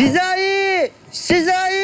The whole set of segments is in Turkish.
資材資材。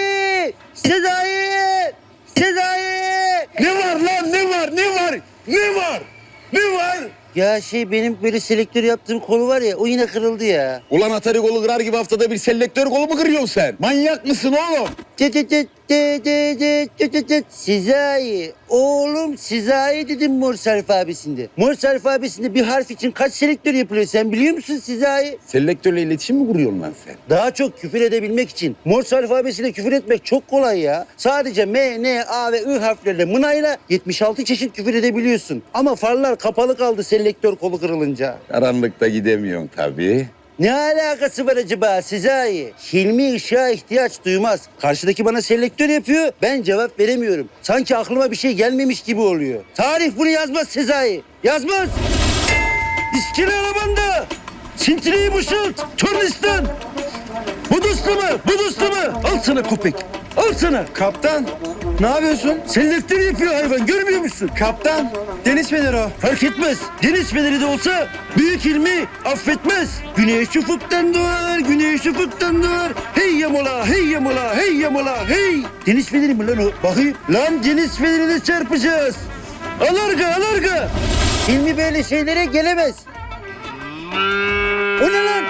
Ya şey benim böyle selektör yaptığım kolu var ya o yine kırıldı ya. Ulan Atari kolu kırar gibi haftada bir selektör kolu mu kırıyorsun sen? Manyak mısın oğlum? Tı tı tı tı tı tı tı tı. Sezai. Oğlum Sezai dedim Morse alfabesinde. Morse alfabesinde bir harf için kaç selektör yapılıyor sen biliyor musun Sezai? Selektörle iletişim mi kuruyorsun lan sen? Daha çok küfür edebilmek için Morse alfabesiyle küfür etmek çok kolay ya. Sadece M, N, A ve I harflerle mınayla 76 çeşit küfür edebiliyorsun. Ama farlar kapalı kaldı selektör kolu kırılınca. Karanlıkta gidemiyorsun tabii. Ne alakası var acaba Sezai? Hilmi ışığa ihtiyaç duymaz. Karşıdaki bana selektör yapıyor, ben cevap veremiyorum. Sanki aklıma bir şey gelmemiş gibi oluyor. Tarih bunu yazmaz Sezai. Yazmaz. İskele arabanda. Sintireyi boşalt. Tornistan. Bu dostu mu? Bu dostu mu? Al sana köpek. Al sana. Kaptan, ne yapıyorsun? Selektör yapıyor hayvan. Görmüyor musun? Kaptan, deniz feneri o. Fark etmez. Deniz feneri de olsa büyük ilmi affetmez. Güneş ufuktan doğar, güneş ufuktan doğar. Hey yamola, hey yamola, hey yamola, hey. Deniz feneri mi lan o? Bakayım. Lan deniz fenerine çarpacağız. Alarga, alarga. İlmi böyle şeylere gelemez. O ne lan?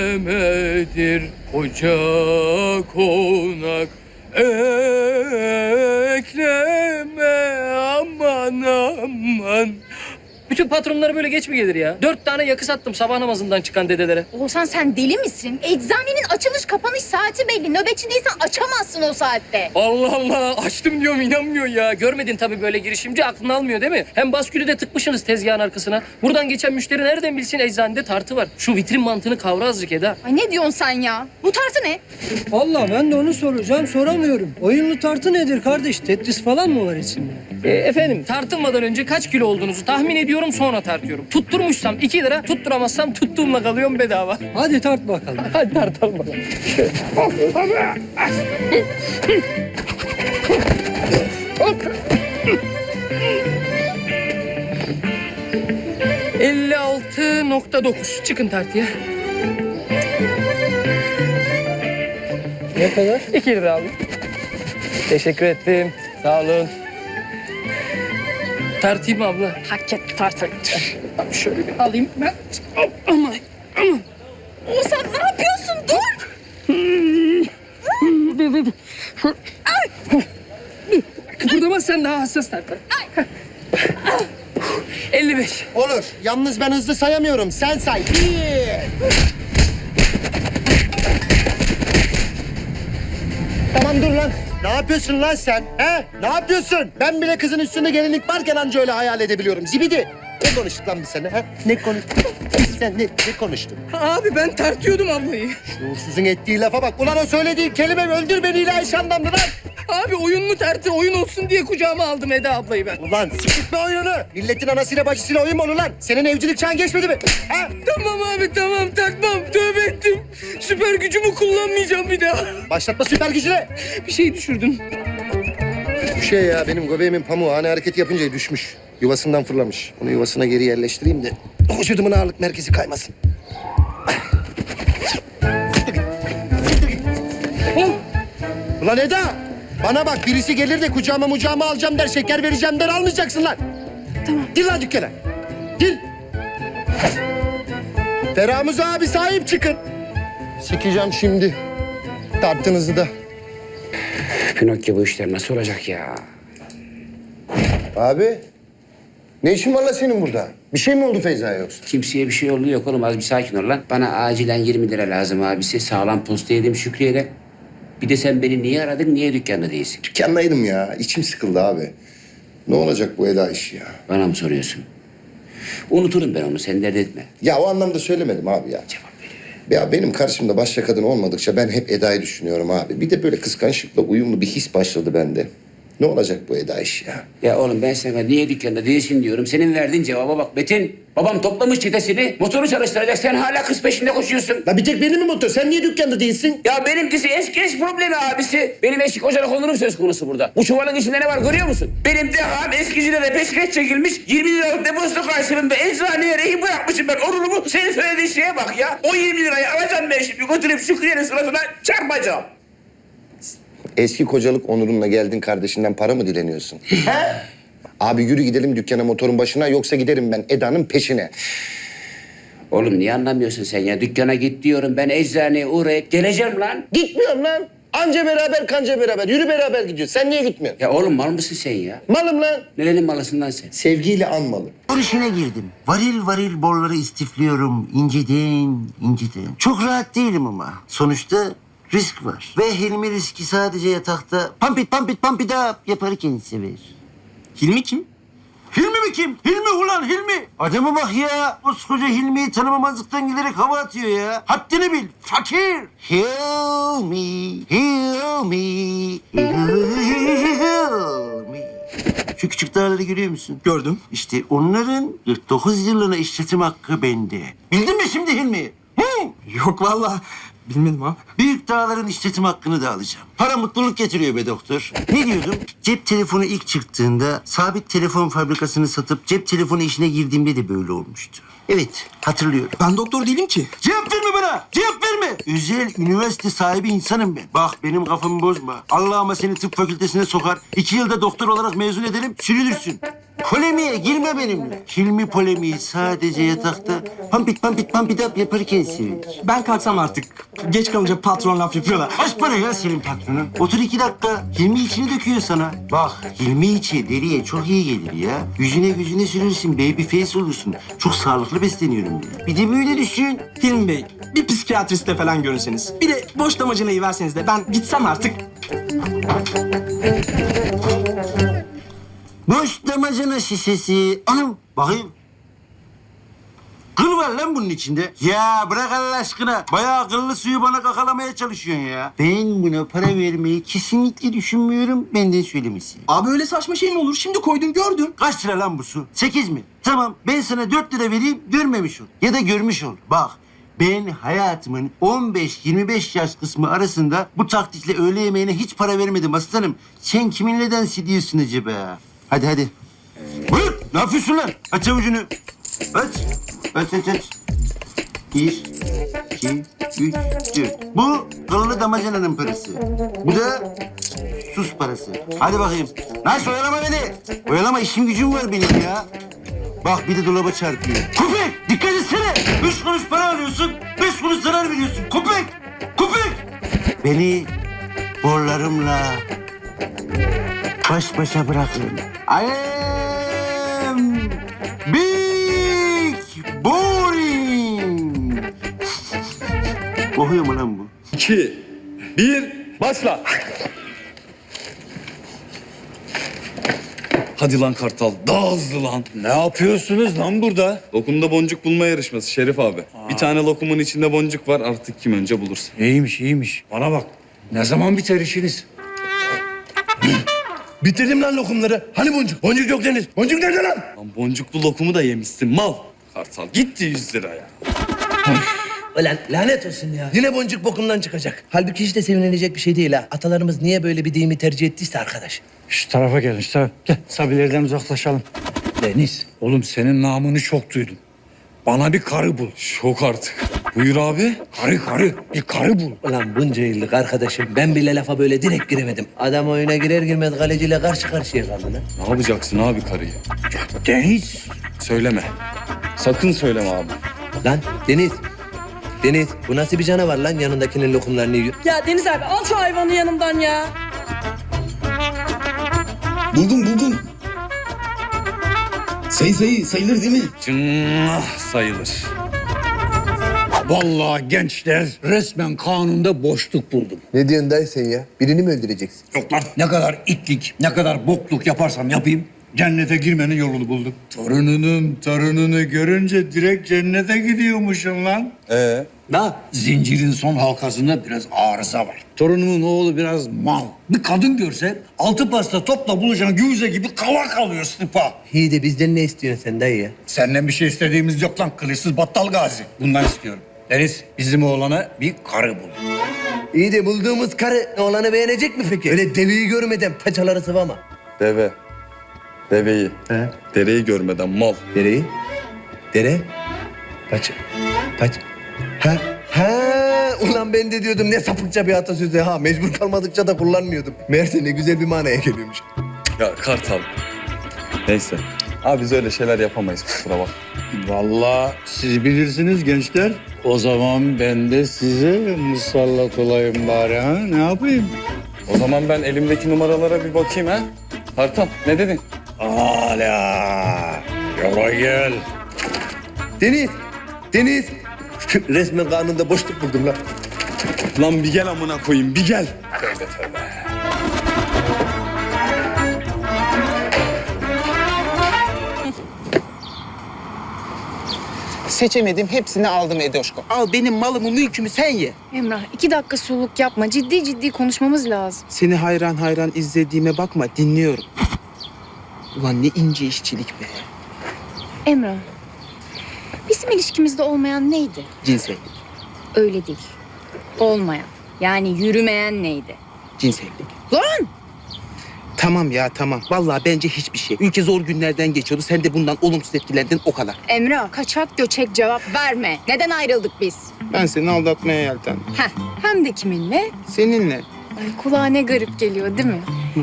Eklemedir koca konak Ekleme aman aman bütün patronlara böyle geç mi gelir ya? Dört tane yakı sattım sabah namazından çıkan dedelere. Oğuzhan sen deli misin? Eczanenin açılış kapanış saati belli. Nöbetçi değilsen açamazsın o saatte. Allah Allah açtım diyorum inanmıyor ya. Görmedin tabii böyle girişimci aklını almıyor değil mi? Hem baskülü de tıkmışsınız tezgahın arkasına. Buradan geçen müşteri nereden bilsin eczanede tartı var. Şu vitrin mantığını kavra azıcık Eda. Ay ne diyorsun sen ya? Bu tartı ne? Vallahi ben de onu soracağım soramıyorum. Oyunlu tartı nedir kardeş? Tetris falan mı var içinde? E, efendim tartılmadan önce kaç kilo olduğunuzu tahmin ediyorum sonra tartıyorum. Tutturmuşsam 2 lira tutturamazsam tuttuğumla kalıyorum bedava. Hadi tart bakalım. Hadi tartalım bakalım. ...56.9. Çıkın tartıya. Ne kadar? 2 lira abi. Teşekkür ettim. Sağ olun. Tartayım abla. Hak et tartı. Şöyle bir alayım ben. Ama Oğuzhan ne yapıyorsun? Dur. kıpırdamazsan daha hassas tartar. 55. Olur. Yalnız ben hızlı sayamıyorum. Sen say. Bir. Tamam dur lan. Ne yapıyorsun lan sen? He? Ne yapıyorsun? Ben bile kızın üstünde gelinlik varken anca öyle hayal edebiliyorum. Zibidi. Ne konuştuk lan biz seninle? He? Ne konuştuk? Biz sen ne, ne konuştuk? Abi ben tartıyordum ablayı. Şuursuzun ettiği lafa bak. Ulan o söylediği kelime öldür beni ilahi şandandı lan. Abi oyunlu tartı oyun olsun diye kucağıma aldım Eda ablayı ben. Ulan sikitme oyunu. Milletin anasıyla bacısıyla oyun mu olur lan? Senin evcilik çağın geçmedi mi? Ha? Tamam abi tamam takmam tövbe ettim. Süper gücümü kullanmayacağım bir daha. Başlatma süper gücüne. Bir şey düşürdün. Bu şey ya benim göbeğimin pamuğu ani hareket yapınca düşmüş. Yuvasından fırlamış. Onu yuvasına geri yerleştireyim de vücudumun ağırlık merkezi kaymasın. Ulan Eda! Bana bak birisi gelir de kucağıma mucağıma alacağım der, şeker vereceğim der almayacaksın lan. Tamam. Gir lan dükkana. Gir. Feramuz abi sahip çıkın. Sikeceğim şimdi. Tartınızı da. Pinokyo bu işler nasıl olacak ya? Abi. Ne işin var la senin burada? Bir şey mi oldu Feyza'ya yoksa? Kimseye bir şey oldu yok oğlum az bir sakin ol lan. Bana acilen 20 lira lazım abisi. Sağlam posta yedim Şükriye'yle. Bir de sen beni niye aradın, niye dükkanda değilsin? Dükkandaydım ya. İçim sıkıldı abi. Ne olacak bu Eda işi ya? Bana mı soruyorsun? Unuturum ben onu, sen dert etme. Ya o anlamda söylemedim abi ya. Ya benim karşımda başka kadın olmadıkça ben hep Eda'yı düşünüyorum abi. Bir de böyle kıskançlıkla uyumlu bir his başladı bende. Ne olacak bu Eda iş ya? Ya oğlum ben sana niye dükkanda değilsin diyorum. Senin verdiğin cevaba bak Metin. Babam toplamış çetesini. Motoru çalıştıracak. Sen hala kız peşinde koşuyorsun. La bir tek benim mi motor? Sen niye dükkanda değilsin? Ya benimkisi eski eş problemi abisi. Benim eski kocalık onurum söz konusu burada. Bu çuvalın içinde ne var görüyor musun? Benim deham eskicilere peşkeş çekilmiş 20 liralık depozito karşılığında eczaneye rehin bırakmışım ben onurumu. Senin söylediğin şeye bak ya. O 20 lirayı alacağım ben şimdi götürüp Şükriye'nin sırasına çarpacağım. Eski kocalık onurunla geldin kardeşinden para mı dileniyorsun? He? Abi yürü gidelim dükkana motorun başına yoksa giderim ben Eda'nın peşine. Oğlum niye anlamıyorsun sen ya? Dükkana git diyorum ben eczaneye uğrayıp geleceğim lan. Gitmiyorum lan. Anca beraber kanca beraber. Yürü beraber gidiyoruz. Sen niye gitmiyorsun? Ya oğlum mal mısın sen ya? Malım lan. Nerenin malısın lan sen? Sevgiyle anmalı. Spor işine girdim. Varil varil borları istifliyorum. inceden inceden. Çok rahat değilim ama. Sonuçta risk var. Ve Hilmi riski sadece yatakta pampit pampit up yaparken sever. Hilmi kim? Hilmi mi kim? Hilmi ulan Hilmi. Adama bak ya. Koskoca Hilmi'yi tanımamazlıktan gelerek hava atıyor ya. Haddini bil. Fakir. Me. Heal me. Şu küçük dağları görüyor musun? Gördüm. İşte onların 49 yıllığına işletim hakkı bende. Bildin mi şimdi Hilmi? Hı? Yok vallahi bilmedim abi. Büyük dağların işletim hakkını da alacağım. Para mutluluk getiriyor be doktor. Ne diyordum? Cep telefonu ilk çıktığında sabit telefon fabrikasını satıp cep telefonu işine girdiğimde de böyle olmuştu. Evet, hatırlıyorum. Ben doktor değilim ki. Cevap verme bana! Cevap verme! Özel üniversite sahibi insanım ben. Bak benim kafamı bozma. Allah'ıma seni tıp fakültesine sokar. iki yılda doktor olarak mezun ederim, sürülürsün. Polemiğe girme benimle. Hilmi polemiği sadece yatakta pampit pampit pampit up yaparken sever. Ben kalksam artık. Geç kalınca patron laf yapıyorlar. Kaç para ya senin patronun? Otur iki dakika. Hilmi içini döküyor sana. Bak Hilmi içi deriye çok iyi gelir ya. Yüzüne yüzüne sürürsün. Baby face olursun. Çok sağlıklı besleniyorum ben. Bir de böyle düşün. Hilmi Bey bir psikiyatriste falan görünseniz. Bir de boş damacınayı verseniz de ben gitsem artık. Boş damacana şişesi. Anam bakayım. Kıl var lan bunun içinde. Ya bırak Allah aşkına. Bayağı kıllı suyu bana kakalamaya çalışıyorsun ya. Ben buna para vermeyi kesinlikle düşünmüyorum. Benden söylemesi. Abi öyle saçma şey mi olur? Şimdi koydum gördüm. Kaç lira lan bu su? Sekiz mi? Tamam ben sana dört lira vereyim görmemiş ol. Ya da görmüş ol. Bak ben hayatımın 15-25 yaş kısmı arasında bu taktikle öğle yemeğine hiç para vermedim aslanım. Sen kiminle dans ediyorsun acaba? Hadi hadi. Buyur. Ne yapıyorsun lan? Aç avucunu. Aç. Aç aç aç. Bir, iki, üç, dört. Bu kıllı damacananın parası. Bu da sus parası. Hadi bakayım. Nasıl oyalama beni? Oyalama işim gücüm var benim ya. Bak bir de dolaba çarpıyor. Köpek dikkat etsene. Üç kuruş para alıyorsun. Beş kuruş zarar veriyorsun. Köpek. Köpek. Beni borlarımla baş başa bırakın. I am big boring. Kokuyor mu lan bu? İki, bir, başla. Hadi lan Kartal, daha hızlı lan. Ne yapıyorsunuz lan burada? Lokumda boncuk bulma yarışması Şerif abi. Bir tane lokumun içinde boncuk var artık kim önce bulursa. İyiymiş iyiymiş. Bana bak. Ne zaman biter işiniz? Bitirdim lan lokumları. Hani boncuk? Boncuk yok Deniz. Boncuk nerede lan? Lan boncuklu lokumu da yemişsin mal. Kartal gitti 100 lira ya. Ulan lanet olsun ya. Yine boncuk bokumdan çıkacak. Halbuki hiç de sevinilecek bir şey değil ha. Atalarımız niye böyle bir deyimi tercih ettiyse arkadaş. Şu tarafa gelin şu tarafa. Gel Sabilerden uzaklaşalım. Deniz oğlum senin namını çok duydum. Bana bir karı bul. Şok artık. Buyur abi. Karı karı. Bir karı bul. Ulan bunca yıllık arkadaşım ben bile lafa böyle direkt giremedim. Adam oyuna girer girmez kaleciyle karşı karşıya kaldı lan. Ne yapacaksın abi karıyı? Deniz. Söyleme. Sakın söyleme abi. Lan Deniz. Deniz bu nasıl bir canavar lan yanındakinin lokumlarını yiyor. Ya Deniz abi al şu hayvanı yanımdan ya. Buldum buldum. Sayı sayı sayılır değil mi? Cınnah sayılır. Vallahi gençler resmen kanunda boşluk buldum. Ne diyorsun dayı sen ya? Birini mi öldüreceksin? Yok lan ne kadar itlik, ne kadar bokluk yaparsam yapayım Cennete girmenin yolunu buldum. Torununun torununu görünce direkt cennete gidiyormuşum lan. Ee? Da zincirin son halkasında biraz arıza var. Torunumun oğlu biraz mal. Bir kadın görse altı pasta topla buluşan güvize gibi kala kalıyor sıpa. İyi de bizden ne istiyorsun sen dayı ya? Senden bir şey istediğimiz yok lan kılıçsız battal gazi. Bundan istiyorum. Deniz bizim oğlana bir karı bul. İyi de bulduğumuz karı oğlanı beğenecek mi peki? Öyle deveyi görmeden paçaları sıvama. Deve. Deveyi. Dereyi görmeden mal. Dereyi? Dere? Paça. Paç. Ha? Ha? Ulan ben de diyordum ne sapıkça bir atasözü ha. Mecbur kalmadıkça da kullanmıyordum. Meğerse ne güzel bir manaya geliyormuş. Ya Kartal. Neyse. Abi biz öyle şeyler yapamayız kusura bak. Vallahi siz bilirsiniz gençler. O zaman ben de size musallat olayım bari ha. Ne yapayım? O zaman ben elimdeki numaralara bir bakayım ha. Kartal ne dedin? Hala. Yola gel. Deniz! Deniz! Resmen kanunda boşluk buldum lan. Lan bir gel amına koyayım bir gel. Seçemedim hepsini aldım Edoşko. Al benim malımı mülkümü sen ye. Emrah iki dakika suluk yapma. Ciddi ciddi konuşmamız lazım. Seni hayran hayran izlediğime bakma dinliyorum. Ulan ne ince işçilik be. Emrah. Bizim ilişkimizde olmayan neydi? Cinsellik, Öyle değil. Olmayan. Yani yürümeyen neydi? cinsellik. Lan! Tamam ya tamam. Vallahi bence hiçbir şey. Ülke zor günlerden geçiyordu. Sen de bundan olumsuz etkilendin o kadar. Emrah kaçak göçek cevap verme. Neden ayrıldık biz? Ben seni aldatmaya yeltendim. Heh, hem de kiminle? Seninle. Ay kulağa ne garip geliyor değil mi?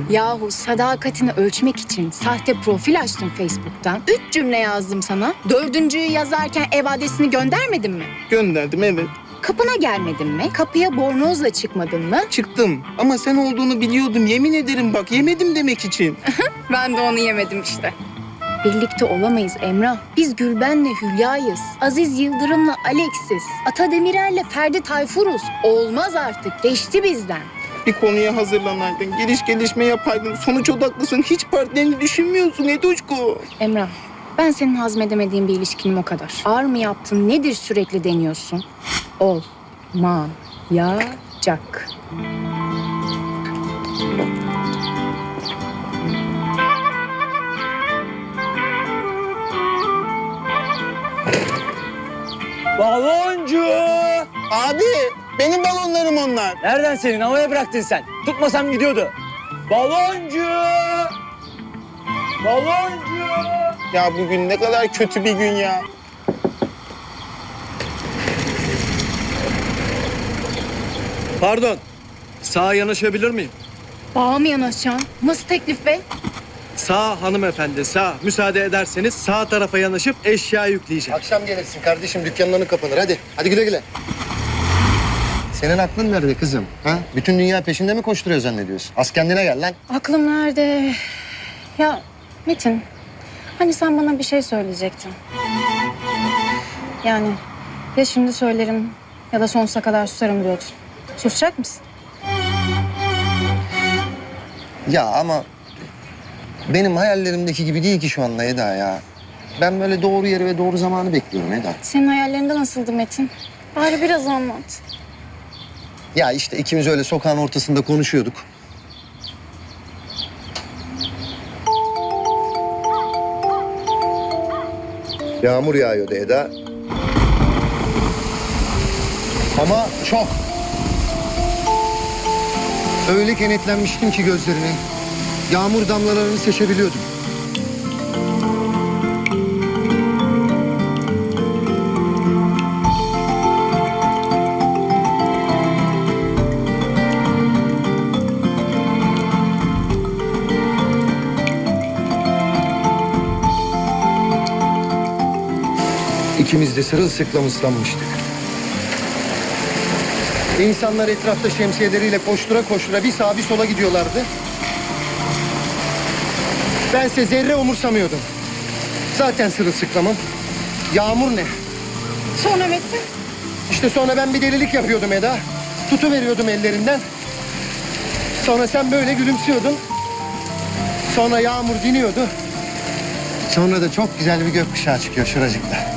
Yahu sadakatini ölçmek için sahte profil açtım Facebook'tan. Üç cümle yazdım sana. Dördüncüyü yazarken ev adresini göndermedin mi? Gönderdim evet. Kapına gelmedin mi? Kapıya bornozla çıkmadın mı? Çıktım. Ama sen olduğunu biliyordum. Yemin ederim bak yemedim demek için. Ben de onu yemedim işte. Birlikte olamayız Emrah. Biz Gülben'le Hülya'yız. Aziz Yıldırım'la Alex'iz. Ata Demirer'le Ferdi Tayfur'uz. Olmaz artık. Geçti bizden. Bir konuya hazırlanaydın. Geliş gelişme yapaydın. Sonuç odaklısın. Hiç partnerini düşünmüyorsun Edoşko. Emrah, ben senin hazmedemediğin bir ilişkinim o kadar. Ağır mı yaptın, nedir sürekli deniyorsun? Ol, ma, ya, cak. Baloncu! Abi benim balonlarım onlar. Nereden senin? Havaya bıraktın sen. Tutmasam gidiyordu. Baloncu! Baloncu! Ya bugün ne kadar kötü bir gün ya. Pardon. Sağa yanaşabilir miyim? Bağa mı yanaşacaksın? Nasıl teklif be? Sağ hanımefendi sağ. Müsaade ederseniz sağ tarafa yanaşıp eşya yükleyeceğim. Akşam gelirsin kardeşim dükkanların kapanır hadi. Hadi güle güle. Senin aklın nerede kızım? Ha? Bütün dünya peşinde mi koşturuyor zannediyorsun? Az kendine gel lan. Aklım nerede? Ya Metin, hani sen bana bir şey söyleyecektin. Yani ya şimdi söylerim ya da sonsuza kadar susarım diyordun. Susacak mısın? Ya ama benim hayallerimdeki gibi değil ki şu anda Eda ya. Ben böyle doğru yeri ve doğru zamanı bekliyorum Eda. Senin hayallerinde nasıldı Metin? Bari biraz anlat. Ya işte ikimiz öyle sokağın ortasında konuşuyorduk. Yağmur yağıyordu Eda. Ama çok. Öyle kenetlenmiştim ki gözlerine. Yağmur damlalarını seçebiliyordum. İkimiz de sırılsıklam ıslanmıştık. İnsanlar etrafta şemsiyeleriyle koştura koştura bir sağa bir sola gidiyorlardı. Bense zerre umursamıyordum. Zaten sırılsıklamım. Yağmur ne? Sonra Metin? İşte sonra ben bir delilik yapıyordum Eda. Tutu veriyordum ellerinden. Sonra sen böyle gülümsüyordun. Sonra yağmur diniyordu. Sonra da çok güzel bir gökkuşağı çıkıyor şuracıkta.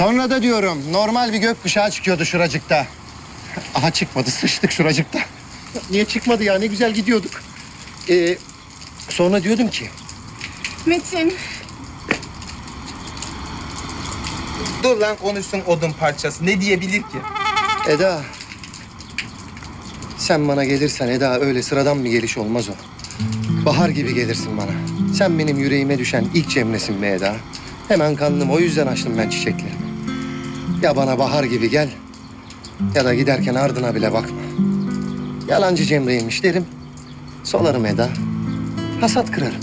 Sonra da diyorum normal bir gökkuşağı çıkıyordu şuracıkta. Aha çıkmadı sıçtık şuracıkta. Niye çıkmadı ya ne güzel gidiyorduk. Ee, sonra diyordum ki Metin. Dur lan konuşsun odun parçası. Ne diyebilir ki? Eda. Sen bana gelirsen Eda öyle sıradan bir geliş olmaz o. Bahar gibi gelirsin bana. Sen benim yüreğime düşen ilk cemresin be Eda. Hemen kandım o yüzden açtım ben çiçeklerimi. Ya bana bahar gibi gel ya da giderken ardına bile bakma. Yalancı Cemre'ymiş derim. Solarım Eda. Hasat kırarım.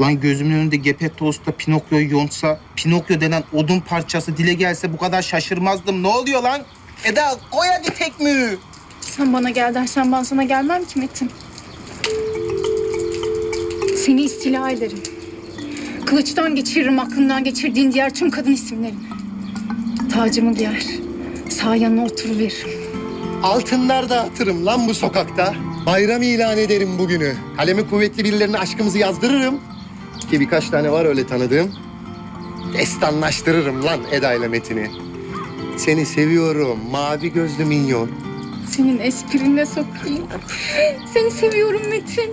Lan gözümün önünde Gepetto Usta Pinokyo'yu yontsa, Pinokyo denen odun parçası dile gelse bu kadar şaşırmazdım. Ne oluyor lan? Eda koy hadi tekmüğü. Sen bana gel dersen ben sana gelmem ki Metin. Seni istila ederim. Kılıçtan geçiririm aklından geçirdiğin diğer tüm kadın isimlerini. Tacımı giyer. Sağ yanına oturuveririm. Altınlar dağıtırım lan bu sokakta. Bayram ilan ederim bugünü. Kalemi kuvvetli birilerine aşkımızı yazdırırım. Ki birkaç tane var öyle tanıdığım. Destanlaştırırım lan Eda ile Metin'i. Seni seviyorum mavi gözlü minyon. Senin esprine sokayım. Seni seviyorum Metin.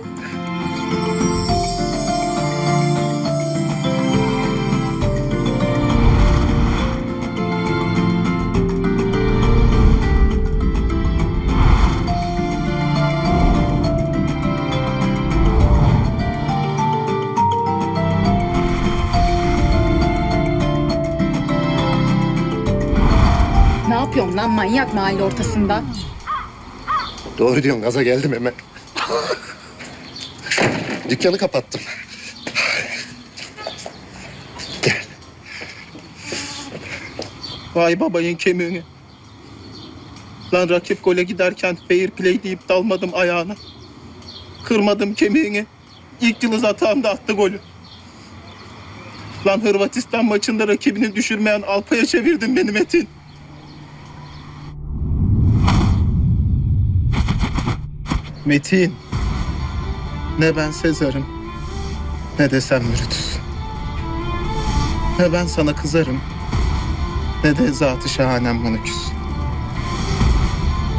Ne yapıyorsun lan manyak mahalle ortasında? Doğru diyorsun gaza geldim hemen. Dükkanı kapattım. Vay babayın kemiğini. Lan rakip gole giderken fair play deyip dalmadım ayağına. Kırmadım kemiğini. İlk yıldız atağımda attı golü. Lan Hırvatistan maçında rakibini düşürmeyen Alpa'ya çevirdin beni Metin. Metin. Ne ben Sezar'ım ne de sen Brutus. Ne ben sana kızarım ne de zatı şahanem bana küs.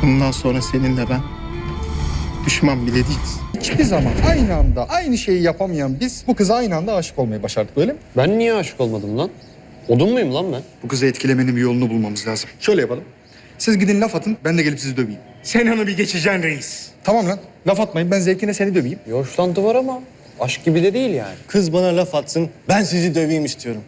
Bundan sonra seninle ben düşman bile değiliz. Hiçbir zaman aynı anda aynı şeyi yapamayan biz bu kıza aynı anda aşık olmayı başardık öyle mi? Ben niye aşık olmadım lan? Odun muyum lan ben? Bu kızı etkilemenin bir yolunu bulmamız lazım. Şöyle yapalım. Siz gidin laf atın ben de gelip sizi döveyim. Sen onu bir geçeceksin reis. Tamam lan laf atmayın ben zevkine seni döveyim. Bir hoşlantı var ama aşk gibi de değil yani. Kız bana laf atsın, ben sizi döveyim istiyorum.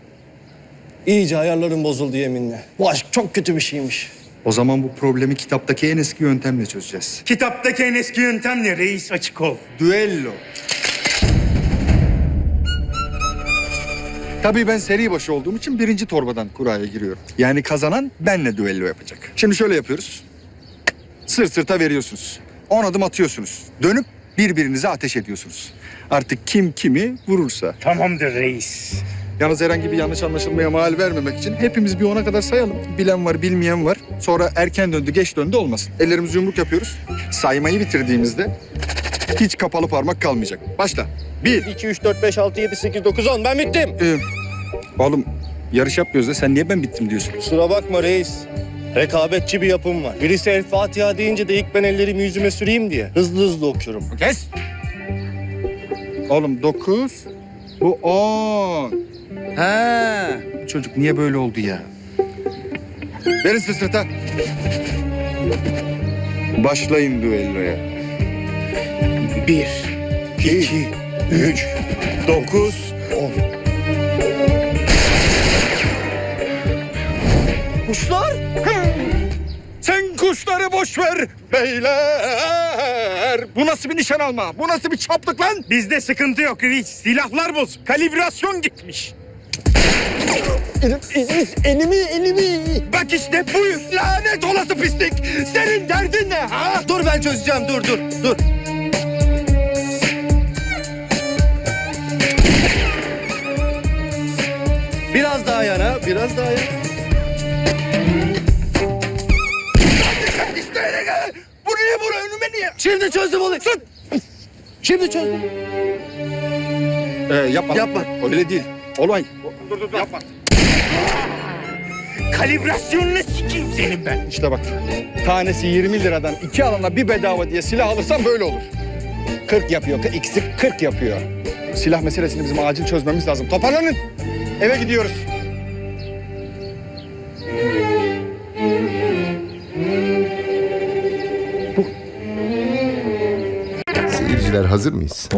İyice ayarlarım bozuldu yeminle. Bu aşk çok kötü bir şeymiş. O zaman bu problemi kitaptaki en eski yöntemle çözeceğiz. Kitaptaki en eski yöntem ne reis açık ol. Düello. Tabii ben seri başı olduğum için birinci torbadan kuraya giriyorum. Yani kazanan benle düello yapacak. Şimdi şöyle yapıyoruz. Sırt sırta veriyorsunuz. On adım atıyorsunuz. Dönüp birbirinize ateş ediyorsunuz. Artık kim kimi vurursa. Tamamdır reis. Yalnız herhangi bir yanlış anlaşılmaya mal vermemek için hepimiz bir ona kadar sayalım. Bilen var, bilmeyen var. Sonra erken döndü, geç döndü olmasın. Ellerimizi yumruk yapıyoruz. Saymayı bitirdiğimizde hiç kapalı parmak kalmayacak. Başla. Bir. 2, 3, 4, 5, 6, 7, 8, 9, 10 ben bittim. Ee, oğlum yarış yapmıyoruz da sen niye ben bittim diyorsun? Kusura bakma reis. Rekabetçi bir yapım var. Birisi El Fatiha deyince de ilk ben ellerimi yüzüme süreyim diye hızlı hızlı okuyorum. Kes. Oğlum dokuz. Bu on. Ha. Çocuk niye böyle oldu ya? Verin sırt sırta. Başlayın düelloya. Bir, iki, üç, dokuz, on. Kuşlar? Sen kuşları boş ver beyler. Bu nasıl bir nişan alma? Bu nasıl bir çaplık lan? Bizde sıkıntı yok reis. Silahlar boz. Kalibrasyon gitmiş. Elimi, elimi. Bak işte buyur. Lanet olası pislik. Senin derdin ne ha? Dur ben çözeceğim. Dur dur dur. Biraz daha yana, biraz daha yana. Bu niye bunu önüme niye? Şimdi çözdüm olayı. Şimdi çözdüm. Ee, yapma. Yapma. Öyle değil. Olay. Dur dur dur. Yapma. Kalibrasyonunu sikeyim senin ben. İşte bak. Tanesi 20 liradan iki alana bir bedava diye silah alırsan böyle olur. 40 yapıyor. İkisi 40 yapıyor. Silah meselesini bizim acil çözmemiz lazım. Toparlanın. Eve gidiyoruz. Hazır mıyız?